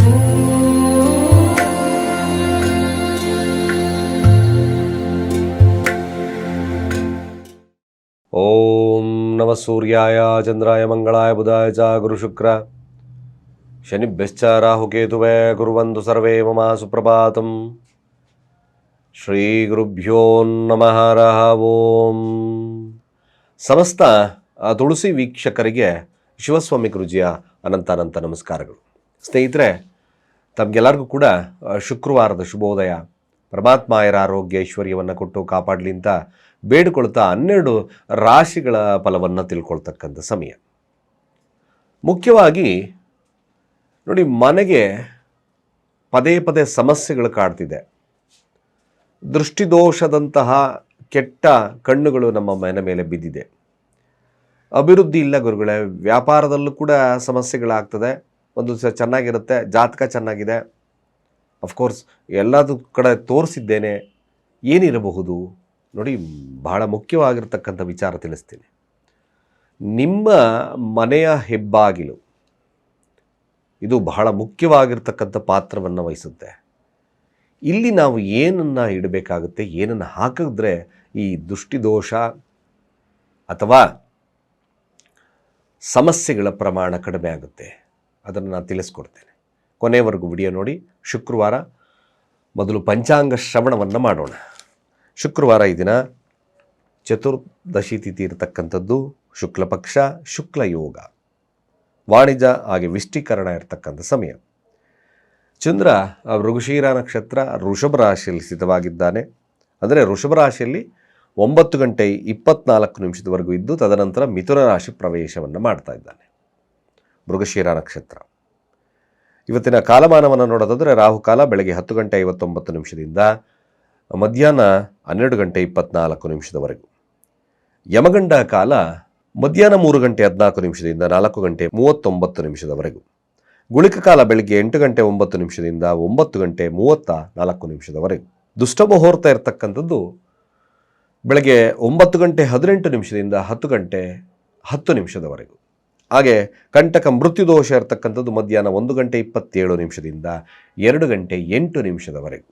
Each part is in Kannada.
ಓಂ ನಮ ಸೂರ್ಯಾಯ ಚಂದ್ರಾಯ ಮಂಗಳಾಯ ಬುಧಾಯ ಚ ಗುರುಶುಕ್ರ ಶನಿಭ್ಯಶ್ಚ ರಾಹುಕೇತುವೆ ಕುರುವಂತು ಸರ್ವೇ ಮಮ ಸುಪ್ರಭಾತಂ ಶ್ರೀ ಗುರುಭ್ಯೋ ನಮಃ ಓಂ ಸಮಸ್ತ ತುಳಸಿ ವೀಕ್ಷಕರಿಗೆ ಶಿವಸ್ವಾಮಿ ಗುರುಜಿಯ ಅನಂತ ಅನಂತ ನಮಸ್ಕಾರಗಳು. ಸ್ನೇಹಿತರೆ ತಮಗೆಲ್ಲರಿಗೂ ಕೂಡ ಶುಕ್ರವಾರದ ಶುಭೋದಯ. ಪರಮಾತ್ಮಾಯರ ಆರೋಗ್ಯ ಐಶ್ವರ್ಯವನ್ನು ಕೊಟ್ಟು ಕಾಪಾಡಲಿ ಅಂತ ಬೇಡಿಕೊಳ್ತಾ ಹನ್ನೆರಡು ರಾಶಿಗಳ ಫಲವನ್ನು ತಿಳ್ಕೊಳ್ತಕ್ಕಂಥ ಸಮಯ. ಮುಖ್ಯವಾಗಿ, ನೋಡಿ, ಮನೆಗೆ ಪದೇ ಪದೇ ಸಮಸ್ಯೆಗಳು ಕಾಡ್ತಿದೆ. ದೃಷ್ಟಿದೋಷದಂತಹ ಕೆಟ್ಟ ಕಣ್ಣುಗಳು ನಮ್ಮ ಮನೆ ಮೇಲೆ ಬಿದ್ದಿದೆ. ಅಭಿವೃದ್ಧಿ ಇಲ್ಲ ಗುರುಗಳೇ, ವ್ಯಾಪಾರದಲ್ಲೂ ಕೂಡ ಸಮಸ್ಯೆಗಳಾಗ್ತದೆ. ಒಂದು ಸ ಚೆನ್ನಾಗಿರುತ್ತೆ, ಜಾತಕ ಚೆನ್ನಾಗಿದೆ. ಅಫ್ಕೋರ್ಸ್ ಎಲ್ಲದೂ ಕಡೆ ತೋರಿಸಿದ್ದೇನೆ. ಏನಿರಬಹುದು? ನೋಡಿ, ಬಹಳ ಮುಖ್ಯವಾಗಿರ್ತಕ್ಕಂಥ ವಿಚಾರ ತಿಳಿಸ್ತೀನಿ. ನಿಮ್ಮ ಮನೆಯ ಹೆಬ್ಬಾಗಿಲು, ಇದು ಬಹಳ ಮುಖ್ಯವಾಗಿರ್ತಕ್ಕಂಥ ಪಾತ್ರವನ್ನು ವಹಿಸುತ್ತೆ. ಇಲ್ಲಿ ನಾವು ಏನನ್ನು ಇಡಬೇಕಾಗುತ್ತೆ, ಏನನ್ನು ಹಾಕಿದ್ರೆ ಈ ದುಷ್ಟಿದೋಷ ಅಥವಾ ಸಮಸ್ಯೆಗಳ ಪ್ರಮಾಣ ಕಡಿಮೆ ಆಗುತ್ತೆ. ಅದನ್ನು ನಾನು ತಿಳಿಸ್ಕೊಡ್ತೇನೆ. ಕೊನೆವರೆಗೂ ವಿಡಿಯೋ ನೋಡಿ ಶುಕ್ರವಾರ ಮೊದಲು ಪಂಚಾಂಗ ಶ್ರವಣವನ್ನು ಮಾಡೋಣ. ಶುಕ್ರವಾರ ಈ ದಿನ ಚತುರ್ದಶಿ ತಿಥಿ ಇರತಕ್ಕಂಥದ್ದು ಶುಕ್ಲ ಪಕ್ಷ ಶುಕ್ಲ ವಾಣಿಜ್ಯ ಹಾಗೆ ವಿಷ್ಟೀಕರಣ ಇರತಕ್ಕಂಥ ಸಮಯ. ಚಂದ್ರ ಆ, ಮೃಗಶೀರ ನಕ್ಷತ್ರ ಋಷಭ ರಾಶಿಯಲ್ಲಿ ಸ್ಥಿತವಾಗಿದ್ದಾನೆ. ಅಂದರೆ ಋಷಭ ರಾಶಿಯಲ್ಲಿ ಒಂಬತ್ತು ಗಂಟೆ ಇಪ್ಪತ್ನಾಲ್ಕು ನಿಮಿಷದವರೆಗೂ ಇದ್ದು ತದನಂತರ ಮಿಥುನ ರಾಶಿ ಪ್ರವೇಶವನ್ನು ಮಾಡ್ತಾ ಇದ್ದಾನೆ. ಮೃಗಶೀರ ನಕ್ಷತ್ರ. ಇವತ್ತಿನ ಕಾಲಮಾನವನ್ನು ನೋಡೋದಾದರೆ ರಾಹುಕಾಲ ಬೆಳಗ್ಗೆ ಹತ್ತು ಗಂಟೆ ಐವತ್ತೊಂಬತ್ತು ನಿಮಿಷದಿಂದ ಮಧ್ಯಾಹ್ನ ಹನ್ನೆರಡು ಗಂಟೆ ಇಪ್ಪತ್ನಾಲ್ಕು ನಿಮಿಷದವರೆಗೂ. ಯಮಗಂಡ ಕಾಲ ಮಧ್ಯಾಹ್ನ ಮೂರು ಗಂಟೆ ಹದಿನಾಲ್ಕು ನಿಮಿಷದಿಂದ ನಾಲ್ಕು ಗಂಟೆ ಮೂವತ್ತೊಂಬತ್ತು ನಿಮಿಷದವರೆಗೂ. ಗುಳಿಕ ಕಾಲ ಬೆಳಗ್ಗೆ ಎಂಟು ಗಂಟೆ ಒಂಬತ್ತು ನಿಮಿಷದಿಂದ ಒಂಬತ್ತು ಗಂಟೆ ಮೂವತ್ತ ನಾಲ್ಕು ನಿಮಿಷದವರೆಗೂ. ದುಷ್ಟ ಮುಹೂರ್ತ ಇರತಕ್ಕಂಥದ್ದು ಬೆಳಗ್ಗೆ ಒಂಬತ್ತು ಗಂಟೆ ಹದಿನೆಂಟು ನಿಮಿಷದಿಂದ ಹತ್ತು ಗಂಟೆ ಹತ್ತು ನಿಮಿಷದವರೆಗೂ. ಹಾಗೆ ಕಂಟಕ ಮೃತ್ಯುದೋಷ ಇರತಕ್ಕಂಥದ್ದು ಮಧ್ಯಾಹ್ನ ಒಂದು ಗಂಟೆ ಇಪ್ಪತ್ತೇಳು ನಿಮಿಷದಿಂದ ಎರಡು ಗಂಟೆ ಎಂಟು ನಿಮಿಷದವರೆಗೂ.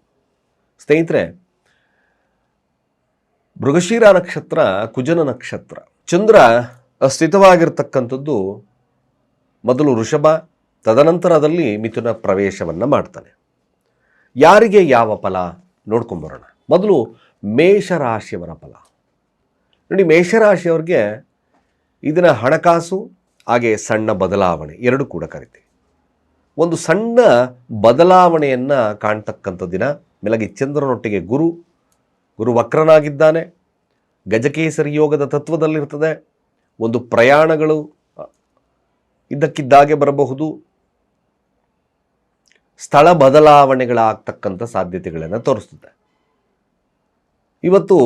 ಸ್ನೇಹಿತರೆ, ಮೃಗಶೀರ ನಕ್ಷತ್ರ, ಕುಜನ ನಕ್ಷತ್ರ, ಚಂದ್ರ ಸ್ಥಿತವಾಗಿರ್ತಕ್ಕಂಥದ್ದು ಮೊದಲು ವೃಷಭ ತದನಂತರದಲ್ಲಿ ಮಿಥುನ ಪ್ರವೇಶವನ್ನು ಮಾಡ್ತಾನೆ. ಯಾರಿಗೆ ಯಾವ ಫಲ? ನೋಡ್ಕೊಂಬರೋಣ ಮೊದಲು ಮೇಷರಾಶಿಯವರ ಫಲ. ನೋಡಿ, ಮೇಷರಾಶಿಯವ್ರಿಗೆ ಇದನ್ನು ಹಣಕಾಸು ಹಾಗೆ ಸಣ್ಣ ಬದಲಾವಣೆ, ಎರಡು ಕೂಡ ಕರಿತೀವಿ ಒಂದು ಸಣ್ಣ ಬದಲಾವಣೆಯನ್ನು ಕಾಣ್ತಕ್ಕಂಥ ದಿನ, ಮೆಲಗಿ ಚಂದ್ರನೊಟ್ಟಿಗೆ ಗುರು ಗುರು ವಕ್ರನಾಗಿದ್ದಾನೆ, ಗಜಕೇಸರಿ ಯೋಗದ ತತ್ವದಲ್ಲಿರ್ತದೆ, ಒಂದು ಪ್ರಯಾಣಗಳು ಇದ್ದಕ್ಕಿದ್ದಾಗೆ ಬರಬಹುದು, ಸ್ಥಳ ಬದಲಾವಣೆಗಳಾಗ್ತಕ್ಕಂಥ ಸಾಧ್ಯತೆಗಳನ್ನು ತೋರಿಸ್ತದೆ. ಇವತ್ತು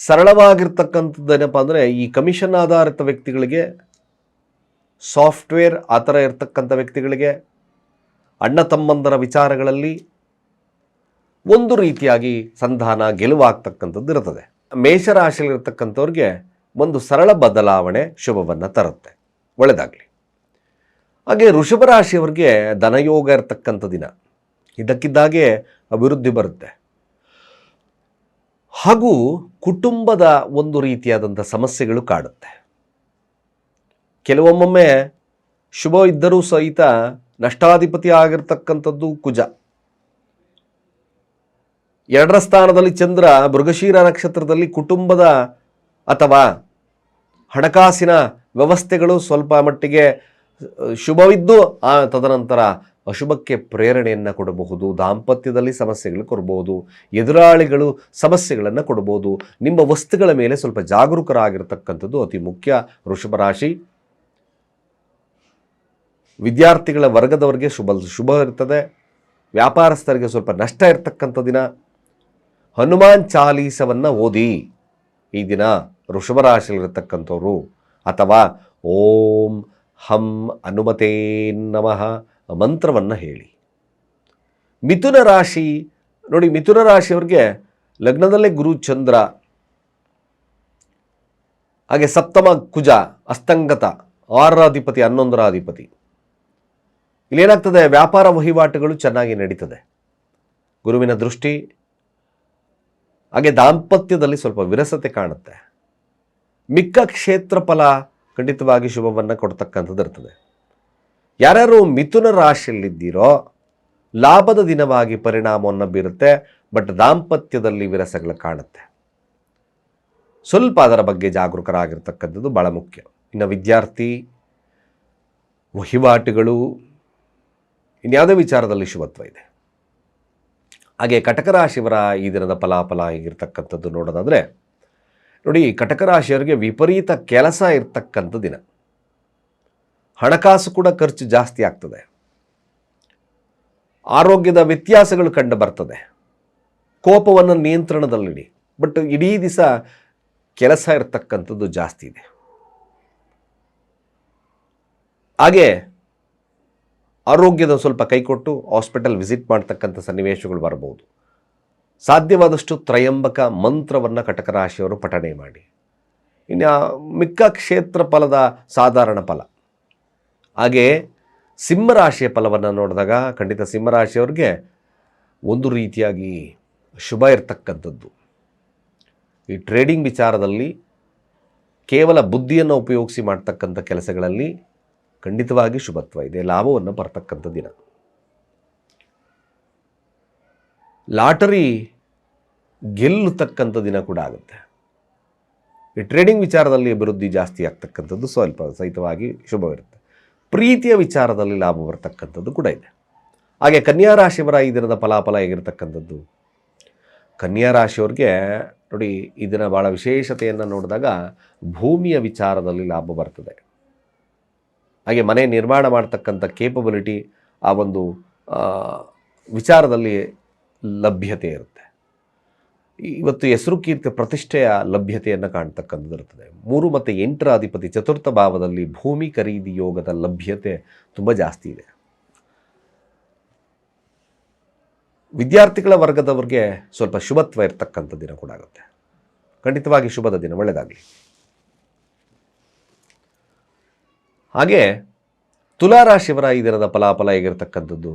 ಸರಳವಾಗಿರ್ತಕ್ಕಂಥದ್ದು ಏನಪ್ಪ ಅಂದರೆ ಈ ಕಮಿಷನ್ ಆಧಾರಿತ ವ್ಯಕ್ತಿಗಳಿಗೆ ಸಾಫ್ಟ್ವೇರ್ ಆ ಥರ ಇರ್ತಕ್ಕಂಥ ವ್ಯಕ್ತಿಗಳಿಗೆ, ಅಣ್ಣ ತಮ್ಮಂದರ ವಿಚಾರಗಳಲ್ಲಿ ಒಂದು ರೀತಿಯಾಗಿ ಸಂಧಾನ ಗೆಲುವಾಗ್ತಕ್ಕಂಥದ್ದು ಇರ್ತದೆ. ಮೇಷರಾಶಿಯಲ್ಲಿರ್ತಕ್ಕಂಥವ್ರಿಗೆ ಒಂದು ಸರಳ ಬದಲಾವಣೆ ಶುಭವನ್ನು ತರುತ್ತೆ. ಒಳ್ಳೆಯದಾಗಲಿ ಹಾಗೆ ವೃಷಭ ರಾಶಿಯವ್ರಿಗೆ ಧನಯೋಗ ಇರತಕ್ಕಂಥ ದಿನ. ಇದಕ್ಕಿದ್ದಾಗೆ ಅಭಿವೃದ್ಧಿ ಬರುತ್ತೆ. ಹಾಗೂ ಕುಟುಂಬದ ಒಂದು ರೀತಿಯಾದಂಥ ಸಮಸ್ಯೆಗಳು ಕಾಡುತ್ತೆ. ಕೆಲವೊಮ್ಮೊಮ್ಮೆ ಶುಭ ಇದ್ದರೂ ಸಹಿತ ನಷ್ಟಾಧಿಪತಿ ಆಗಿರ್ತಕ್ಕಂಥದ್ದು ಕುಜ. ಎರಡರ ಸ್ಥಾನದಲ್ಲಿ ಚಂದ್ರ ಮೃಗಶೀರ ನಕ್ಷತ್ರದಲ್ಲಿ ಕುಟುಂಬದ ಅಥವಾ ಹಣಕಾಸಿನ ವ್ಯವಸ್ಥೆಗಳು ಸ್ವಲ್ಪ ಮಟ್ಟಿಗೆ ಶುಭವಿದ್ದು, ಆ ತದನಂತರ ಅಶುಭಕ್ಕೆ ಪ್ರೇರಣೆಯನ್ನು ಕೊಡಬಹುದು, ದಾಂಪತ್ಯದಲ್ಲಿ ಸಮಸ್ಯೆಗಳು ಕೊಡಬಹುದು ಎದುರಾಳಿಗಳು ಸಮಸ್ಯೆಗಳನ್ನು ಕೊಡಬಹುದು ನಿಮ್ಮ ವಸ್ತುಗಳ ಮೇಲೆ ಸ್ವಲ್ಪ ಜಾಗರೂಕರಾಗಿರ್ತಕ್ಕಂಥದ್ದು ಅತಿ ಮುಖ್ಯ ವೃಷಭ ರಾಶಿ. ವಿದ್ಯಾರ್ಥಿಗಳ ವರ್ಗದವರಿಗೆ ಶುಭ ಶುಭ ಇರ್ತದೆ. ವ್ಯಾಪಾರಸ್ಥರಿಗೆ ಸ್ವಲ್ಪ ನಷ್ಟ ಇರ್ತಕ್ಕಂಥ ದಿನ. ಹನುಮಾನ್ ಚಾಲೀಸವನ್ನು ಓದಿ. ಈ ದಿನ ವೃಷಭ ರಾಶಿಯಲ್ಲಿರ್ತಕ್ಕಂಥವ್ರು ಅಥವಾ ಓಂ ಹಂ ಹನುಮತೇ ನಮಃ. ಮಂತ್ರವನ್ನು ಹೇಳಿ. ಮಿಥುನ ರಾಶಿ, ನೋಡಿ ಮಿಥುನ ರಾಶಿಯವ್ರಿಗೆ ಲಗ್ನದಲ್ಲೇ ಗುರು ಚಂದ್ರ, ಹಾಗೆ ಸಪ್ತಮ ಕುಜ, ಅಸ್ತಂಗತ ಆರರ ಅಧಿಪತಿ ಹನ್ನೊಂದರ ಅಧಿಪತಿ ಇಲ್ಲೇನಾಗ್ತದೆ, ವ್ಯಾಪಾರ ವಹಿವಾಟುಗಳು ಚೆನ್ನಾಗಿ ನಡೀತದೆ. ಗುರುವಿನ ದೃಷ್ಟಿ, ಹಾಗೆ ದಾಂಪತ್ಯದಲ್ಲಿ ಸ್ವಲ್ಪ ವಿರಸತೆ ಕಾಣುತ್ತೆ. ಮಿಕ್ಕ ಕ್ಷೇತ್ರ ಫಲ ಖಂಡಿತವಾಗಿ ಶುಭವನ್ನು ಕೊಡ್ತಕ್ಕಂಥದ್ದು ಇರ್ತದೆ ಯಾರ್ಯಾರು ಮಿಥುನ ರಾಶಿಯಲ್ಲಿದ್ದೀರೋ ಲಾಭದ ದಿನವಾಗಿ ಪರಿಣಾಮವನ್ನು ಬೀರುತ್ತೆ, ಬಟ್ ದಾಂಪತ್ಯದಲ್ಲಿ ವಿರಸಗಳು ಕಾಣುತ್ತೆ. ಸ್ವಲ್ಪ ಅದರ ಬಗ್ಗೆ ಜಾಗರೂಕರಾಗಿರ್ತಕ್ಕಂಥದ್ದು ಭಾಳ ಮುಖ್ಯ. ಇನ್ನು ವಿದ್ಯಾರ್ಥಿ, ವಹಿವಾಟುಗಳು ಇನ್ಯಾವುದೇ ವಿಚಾರದಲ್ಲಿ ಶುಭತ್ವ ಇದೆ. ಹಾಗೆ ಕಟಕ ರಾಶಿಯವರ ಈ ದಿನದ ಫಲಾಫಲ ಹೇಗಿರ್ತಕ್ಕಂಥದ್ದು ನೋಡೋದಾದರೆ, ನೋಡಿ ಕಟಕ ರಾಶಿಯವರಿಗೆ ವಿಪರೀತ ಕೆಲಸ ಇರ್ತಕ್ಕಂಥ ದಿನ. ಹಣಕಾಸು ಕೂಡ ಖರ್ಚು ಜಾಸ್ತಿ ಆಗ್ತದೆ. ಆರೋಗ್ಯದ ವ್ಯತ್ಯಾಸಗಳು ಕಂಡು ಬರ್ತದೆ. ಕೋಪವನ್ನು ನಿಯಂತ್ರಣದಲ್ಲಿಡಿ. ಬಟ್ ಇಡೀ ದಿವಸ ಕೆಲಸ ಇರತಕ್ಕಂಥದ್ದು ಜಾಸ್ತಿ ಇದೆ. ಹಾಗೆ ಆರೋಗ್ಯದ ಸ್ವಲ್ಪ ಕೈಕೊಟ್ಟು ಹಾಸ್ಪಿಟಲ್ ವಿಸಿಟ್ ಮಾಡ್ತಕ್ಕಂಥ ಸನ್ನಿವೇಶಗಳು ಬರಬಹುದು. ಸಾಧ್ಯವಾದಷ್ಟು ತ್ರಯಂಬಕ ಮಂತ್ರವನ್ನು ಕಟಕ ರಾಶಿಯವರು ಪಠಣೆ ಮಾಡಿ. ಇನ್ನು ಮಿಕ್ಕ ಕ್ಷೇತ್ರ ಫಲದ ಸಾಧಾರಣ ಫಲ. ಹಾಗೆ ಸಿಂಹರಾಶಿಯ ಫಲವನ್ನು ನೋಡಿದಾಗ ಖಂಡಿತ ಸಿಂಹರಾಶಿಯವ್ರಿಗೆ ಒಂದು ರೀತಿಯಾಗಿ ಶುಭ ಇರ್ತಕ್ಕಂಥದ್ದು. ಈ ಟ್ರೇಡಿಂಗ್ ವಿಚಾರದಲ್ಲಿ ಕೇವಲ ಬುದ್ಧಿಯನ್ನು ಉಪಯೋಗಿಸಿ ಮಾಡ್ತಕ್ಕಂಥ ಕೆಲಸಗಳಲ್ಲಿ ಖಂಡಿತವಾಗಿ ಶುಭತ್ವ ಇದೆ, ಲಾಭವನ್ನು ಬರ್ತಕ್ಕಂಥ ದಿನ. ಲಾಟರಿ ಗೆಲ್ಲತಕ್ಕಂಥ ದಿನ ಕೂಡ ಆಗುತ್ತೆ. ಈ ಟ್ರೇಡಿಂಗ್ ವಿಚಾರದಲ್ಲಿ ಅಭಿವೃದ್ಧಿ ಜಾಸ್ತಿ ಆಗ್ತಕ್ಕಂಥದ್ದು ಸ್ವಲ್ಪ ಸಹಿತವಾಗಿ ಶುಭವಿರುತ್ತೆ. ಪ್ರೀತಿಯ ವಿಚಾರದಲ್ಲಿ ಲಾಭ ಬರ್ತಕ್ಕಂಥದ್ದು ಕೂಡ ಇದೆ. ಹಾಗೆ ಕನ್ಯಾ ರಾಶಿಯವರ ಈ ದಿನದ ಫಲಾಫಲ ಹೇಗಿರ್ತಕ್ಕಂಥದ್ದು? ಕನ್ಯಾ ರಾಶಿಯವ್ರಿಗೆ ನೋಡಿ, ಈ ದಿನ ಭಾಳ ವಿಶೇಷತೆಯನ್ನು ನೋಡಿದಾಗ ಭೂಮಿಯ ವಿಚಾರದಲ್ಲಿ ಲಾಭ ಬರ್ತದೆ. ಹಾಗೆ ಮನೆ ನಿರ್ಮಾಣ ಮಾಡ್ತಕ್ಕಂಥ ಕೇಪಬಿಲಿಟಿ ಆ ಒಂದು ವಿಚಾರದಲ್ಲಿ ಲಭ್ಯತೆ ಇರುತ್ತೆ. ಇವತ್ತು ಹೆಸರು ಕೀರ್ತಿ ಪ್ರತಿಷ್ಠೆಯ ಲಭ್ಯತೆಯನ್ನು ಕಾಣ್ತಕ್ಕಂಥದ್ದು ಇರ್ತದೆ. ಮೂರು ಮತ್ತು ಎಂಟರ ಅಧಿಪತಿ ಚತುರ್ಥ ಭಾವದಲ್ಲಿ ಭೂಮಿ ಖರೀದಿ ಯೋಗದ ಲಭ್ಯತೆ ತುಂಬ ಜಾಸ್ತಿ ಇದೆ. ವಿದ್ಯಾರ್ಥಿಗಳ ವರ್ಗದವ್ರಿಗೆ ಸ್ವಲ್ಪ ಶುಭತ್ವ ಇರತಕ್ಕಂಥ ದಿನ ಕೂಡ ಆಗುತ್ತೆ. ಖಂಡಿತವಾಗಿ ಶುಭದ ದಿನ ಒಳ್ಳೆಯದಾಗಲಿ ಹಾಗೆ ತುಲಾರಾಶಿಯವರ ಈ ದಿನದ ಫಲಾಫಲ ಹೇಗಿರ್ತಕ್ಕಂಥದ್ದು?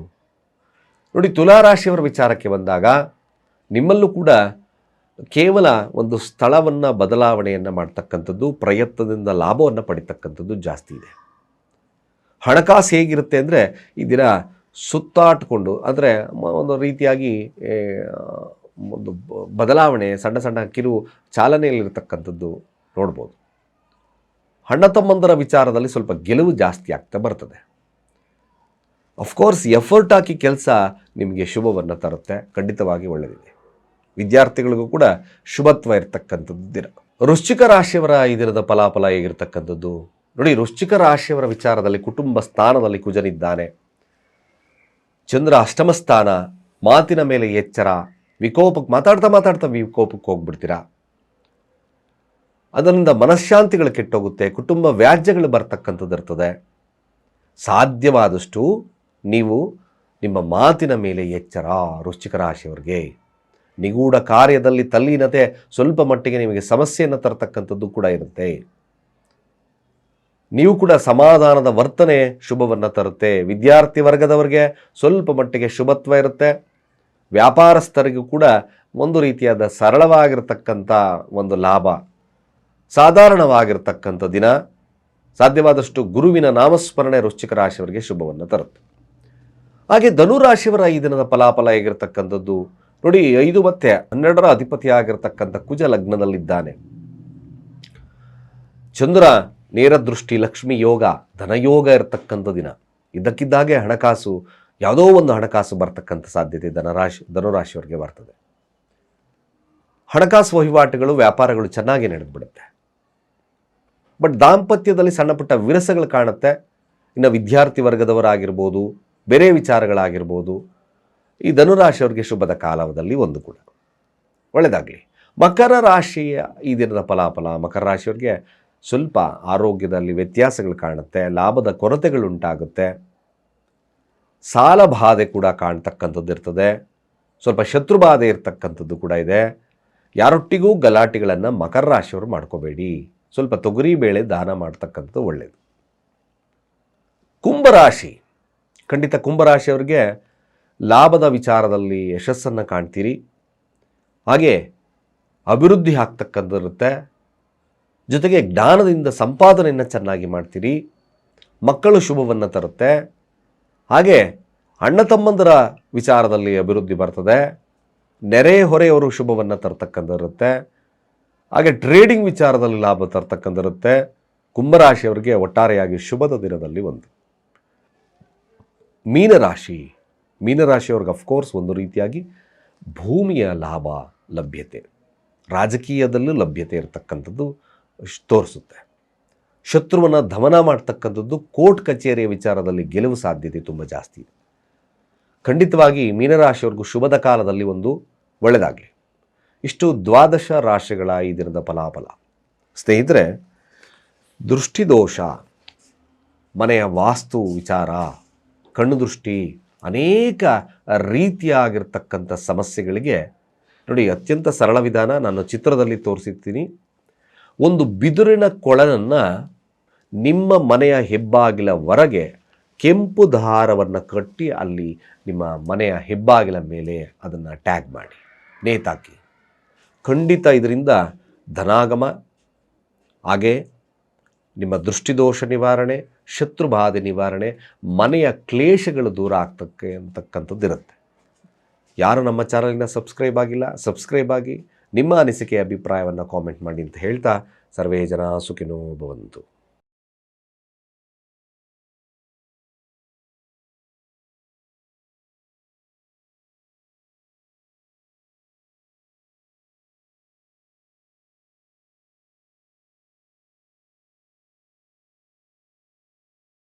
ನೋಡಿ ತುಲಾರಾಶಿಯವರ ವಿಚಾರಕ್ಕೆ ಬಂದಾಗ ನಿಮ್ಮಲ್ಲೂ ಕೂಡ ಕೇವಲ ಒಂದು ಸ್ಥಳವನ್ನು ಬದಲಾವಣೆಯನ್ನು ಮಾಡ್ತಕ್ಕಂಥದ್ದು, ಪ್ರಯತ್ನದಿಂದ ಲಾಭವನ್ನು ಪಡಿತಕ್ಕಂಥದ್ದು ಜಾಸ್ತಿ ಇದೆ. ಹಣಕಾಸು ಹೇಗಿರುತ್ತೆ ಅಂದರೆ, ಈ ದಿನ ಸುತ್ತಾಟ್ಕೊಂಡು ಅಂದರೆ ಒಂದು ರೀತಿಯಾಗಿ ಒಂದು ಬದಲಾವಣೆ, ಸಣ್ಣ ಸಣ್ಣ ಕಿರು ಚಾಲನೆಯಲ್ಲಿರತಕ್ಕಂಥದ್ದು ನೋಡ್ಬೋದು. ಅಣ್ಣ ತಮ್ಮಂದರ ವಿಚಾರದಲ್ಲಿ ಸ್ವಲ್ಪ ಗೆಲುವು ಜಾಸ್ತಿ ಆಗ್ತಾ ಬರ್ತದೆ. ಅಫ್ಕೋರ್ಸ್ ಎಫರ್ಟ್ ಹಾಕಿ ಕೆಲಸ ನಿಮಗೆ ಶುಭವನ್ನು ತರುತ್ತೆ, ಖಂಡಿತವಾಗಿ ಒಳ್ಳೆಯದಿದೆ ವಿದ್ಯಾರ್ಥಿಗಳಿಗೂ ಕೂಡ ಶುಭತ್ವ ಇರತಕ್ಕಂಥದ್ದು ದಿನ. ವೃಶ್ಚಿಕ ರಾಶಿಯವರ ಈ ದಿನದ ಫಲಾಫಲ ಹೇಗಿರ್ತಕ್ಕಂಥದ್ದು? ನೋಡಿ, ವೃಶ್ಚಿಕ ರಾಶಿಯವರ ವಿಚಾರದಲ್ಲಿ ಕುಟುಂಬ ಸ್ಥಾನದಲ್ಲಿ ಕುಜನಿದ್ದಾನೆ. ಚಂದ್ರ ಅಷ್ಟಮ ಸ್ಥಾನ, ಮಾತಿನ ಮೇಲೆ ಎಚ್ಚರ, ವಿಕೋಪಕ್ಕೆ ಮಾತಾಡ್ತಾ ಮಾತಾಡ್ತಾ ವಿಕೋಪಕ್ಕೆ ಹೋಗ್ಬಿಡ್ತೀರಾ? ಅದರಿಂದ ಮನಃಶಾಂತಿಗಳು ಕೆಟ್ಟೋಗುತ್ತೆ, ಕುಟುಂಬ ವ್ಯಾಜ್ಯಗಳು ಬರ್ತಕ್ಕಂಥದ್ದು ಇರ್ತದೆ. ಸಾಧ್ಯವಾದಷ್ಟು ನೀವು ನಿಮ್ಮ ಮಾತಿನ ಮೇಲೆ ಎಚ್ಚರ ವೃಶ್ಚಿಕ ರಾಶಿಯವರಿಗೆ. ನಿಗೂಢ ಕಾರ್ಯದಲ್ಲಿ ತಲ್ಲೀನತೆ ಸ್ವಲ್ಪ ಮಟ್ಟಿಗೆ ನಿಮಗೆ ಸಮಸ್ಯೆಯನ್ನು ತರತಕ್ಕಂಥದ್ದು ಕೂಡ ಇರುತ್ತೆ. ನೀವು ಕೂಡ ಸಮಾಧಾನದ ವರ್ತನೆ ಶುಭವನ್ನು ತರುತ್ತೆ. ವಿದ್ಯಾರ್ಥಿ ವರ್ಗದವರಿಗೆ ಸ್ವಲ್ಪ ಮಟ್ಟಿಗೆ ಶುಭತ್ವ ಇರುತ್ತೆ. ವ್ಯಾಪಾರಸ್ಥರಿಗೂ ಕೂಡ ಒಂದು ರೀತಿಯಾದ ಸರಳವಾಗಿರ್ತಕ್ಕಂಥ ಒಂದು ಲಾಭ. ಸಾಧಾರಣವಾಗಿರ್ತಕ್ಕಂಥ ದಿನ. ಸಾಧ್ಯವಾದಷ್ಟು ಗುರುವಿನ ನಾಮಸ್ಮರಣೆ ವೃಶ್ಚಿಕ ರಾಶಿಯವರಿಗೆ ಶುಭವನ್ನು ತರುತ್ತೆ. ಹಾಗೆ ಧನುರಾಶಿಯವರ ಈ ದಿನದ ಫಲಾಫಲ ಹೇಗಿರ್ತಕ್ಕಂಥದ್ದು? ನೋಡಿ, ಐದು ಮತ್ತೆ ಹನ್ನೆರಡರ ಅಧಿಪತಿಯಾಗಿರ್ತಕ್ಕಂಥ ಕುಜ ಲಗ್ನದಲ್ಲಿದ್ದಾನೆ. ಚಂದ್ರ ನೇರ ದೃಷ್ಟಿ ಲಕ್ಷ್ಮಿ ಯೋಗ, ಧನಯೋಗ ಇರತಕ್ಕಂಥ ದಿನ. ಇದ್ದಕ್ಕಿದ್ದಾಗೆ ಹಣಕಾಸು, ಯಾವುದೋ ಒಂದು ಹಣಕಾಸು ಬರ್ತಕ್ಕಂಥ ಸಾಧ್ಯತೆ ಧನರಾಶಿ, ಧನುರಾಶಿಯವರಿಗೆ ಬರ್ತದೆ. ಹಣಕಾಸು ವಹಿವಾಟುಗಳು, ವ್ಯಾಪಾರಗಳು ಚೆನ್ನಾಗಿ ನಡೆದುಬಿಡುತ್ತೆ. ಬಟ್ ದಾಂಪತ್ಯದಲ್ಲಿ ಸಣ್ಣ ಪುಟ್ಟ ವಿರಸಗಳು ಕಾಣುತ್ತೆ. ಇನ್ನು ವಿದ್ಯಾರ್ಥಿ ವರ್ಗದವರಾಗಿರ್ಬೋದು, ಬೇರೆ ವಿಚಾರಗಳಾಗಿರ್ಬೋದು ಈ ಧನುರಾಶಿಯವ್ರಿಗೆ ಶುಭದ ಕಾಲದಲ್ಲಿ ಒಂದು ಕೂಡ. ಒಳ್ಳೆಯದಾಗಲಿ ಮಕರ ರಾಶಿಯ ಈ ದಿನದ ಫಲಾಫಲ, ಮಕರ ರಾಶಿಯವ್ರಿಗೆ ಸ್ವಲ್ಪ ಆರೋಗ್ಯದಲ್ಲಿ ವ್ಯತ್ಯಾಸಗಳು ಕಾಣುತ್ತೆ, ಲಾಭದ ಕೊರತೆಗಳುಂಟಾಗುತ್ತೆ ಸಾಲ ಬಾಧೆ ಕೂಡ ಕಾಣ್ತಕ್ಕಂಥದ್ದು ಇರ್ತದೆ. ಸ್ವಲ್ಪ ಶತ್ರು ಬಾಧೆ ಇರ್ತಕ್ಕಂಥದ್ದು ಕೂಡ ಇದೆ. ಯಾರೊಟ್ಟಿಗೂ ಗಲಾಟೆಗಳನ್ನು ಮಕರ ರಾಶಿಯವರು ಮಾಡ್ಕೋಬೇಡಿ. ಸ್ವಲ್ಪ ತೊಗರಿ ಬೇಳೆ ದಾನ ಮಾಡ್ತಕ್ಕಂಥದ್ದು ಒಳ್ಳೆಯದು ಕುಂಭರಾಶಿ ಖಂಡಿತ ಕುಂಭರಾಶಿಯವರಿಗೆ ಲಾಭದ ವಿಚಾರದಲ್ಲಿ ಯಶಸ್ಸನ್ನು ಕಾಣ್ತೀರಿ. ಹಾಗೆ ಅಭಿವೃದ್ಧಿ ಆಗ್ತಕ್ಕಂಥಿರುತ್ತೆ ಜೊತೆಗೆ ಜ್ಞಾನದಿಂದ ಸಂಪಾದನೆಯನ್ನು ಚೆನ್ನಾಗಿ ಮಾಡ್ತೀರಿ. ಮಕ್ಕಳು ಶುಭವನ್ನು ತರುತ್ತೆ. ಹಾಗೆ ಅಣ್ಣ ತಮ್ಮಂದರ ವಿಚಾರದಲ್ಲಿ ಅಭಿವೃದ್ಧಿ ಬರ್ತದೆ. ನೆರೆ ಹೊರೆಯವರು ಶುಭವನ್ನು ತರ್ತಕ್ಕಂಥಿರುತ್ತೆ ಹಾಗೆ ಟ್ರೇಡಿಂಗ್ ವಿಚಾರದಲ್ಲಿ ಲಾಭ ತರ್ತಕ್ಕಂಥಿರುತ್ತೆ ಕುಂಭರಾಶಿಯವರಿಗೆ ಒಟ್ಟಾರೆಯಾಗಿ ಶುಭದ ದಿನದಲ್ಲಿ ಒಂದು. ಮೀನರಾಶಿ. ಮೀನರಾಶಿಯವ್ರಿಗೆ ಅಫ್ಕೋರ್ಸ್ ಒಂದು ರೀತಿಯಾಗಿ ಭೂಮಿಯ ಲಾಭ, ಲಭ್ಯತೆ. ರಾಜಕೀಯದಲ್ಲೂ ಲಭ್ಯತೆ ಇರತಕ್ಕಂಥದ್ದು ತೋರಿಸುತ್ತೆ. ಶತ್ರುವನ್ನು ದಮನ ಮಾಡ್ತಕ್ಕಂಥದ್ದು ಕೋರ್ಟ್ ಕಚೇರಿಯ ವಿಚಾರದಲ್ಲಿ ಗೆಲುವು ಸಾಧ್ಯತೆ ತುಂಬ ಜಾಸ್ತಿ ಇದೆ. ಖಂಡಿತವಾಗಿ ಮೀನರಾಶಿಯವ್ರಿಗೂ ಶುಭದ ಕಾಲದಲ್ಲಿ ಒಂದು ಒಳ್ಳೆಯದಾಗಲಿ ಇಷ್ಟು ದ್ವಾದಶ ರಾಶಿಗಳ ಈ ದಿನದ ಫಲಾಫಲ. ಸ್ನೇಹಿತರೆ, ದೃಷ್ಟಿದೋಷ, ಮನೆಯ ವಾಸ್ತು ವಿಚಾರ, ಕಣ್ಣು ದೃಷ್ಟಿ ಅನೇಕ ರೀತಿಯಾಗಿರ್ತಕ್ಕಂಥ ಸಮಸ್ಯೆಗಳಿಗೆ ನೋಡಿ ಅತ್ಯಂತ ಸರಳ ವಿಧಾನ ನಾನು ಚಿತ್ರದಲ್ಲಿ ತೋರಿಸಿರ್ತೀನಿ. ಒಂದು ಬಿದಿರಿನ ಕೊಳನನ್ನು ನಿಮ್ಮ ಮನೆಯ ಹೆಬ್ಬಾಗಿಲ ಹೊರಗೆ ಕೆಂಪು ದಾರವನ್ನು ಕಟ್ಟಿ ಅಲ್ಲಿ ನಿಮ್ಮ ಮನೆಯ ಹೆಬ್ಬಾಗಿಲ ಮೇಲೆ ಅದನ್ನು ಟ್ಯಾಗ್ ಮಾಡಿ. ನೇತಾಕಿ. ಖಂಡಿತ ಇದರಿಂದ ಧನಾಗಮ, ಹಾಗೆ ನಿಮ್ಮ ದೃಷ್ಟಿದೋಷ ನಿವಾರಣೆ ಶತ್ರುಬಾಧೆ ನಿವಾರಣೆ, ಮನೆಯ ಕ್ಲೇಶಗಳು ದೂರ ಆಗ್ತಕ್ಕೆ ಅಂತಕ್ಕಂಥದ್ದು ಇರುತ್ತೆ. ಯಾರು ನಮ್ಮ ಚಾನಲಿನ ಸಬ್ಸ್ಕ್ರೈಬ್ ಆಗಿಲ್ಲ, ಸಬ್ಸ್ಕ್ರೈಬ್ ಆಗಿ ನಿಮ್ಮ ಅನಿಸಿಕೆ, ಅಭಿಪ್ರಾಯವನ್ನು ಕಾಮೆಂಟ್ ಮಾಡಿ ಅಂತ ಹೇಳ್ತಾ ಸರ್ವೇ ಜನ ಸುಖಿನೋ ಭವಂತು.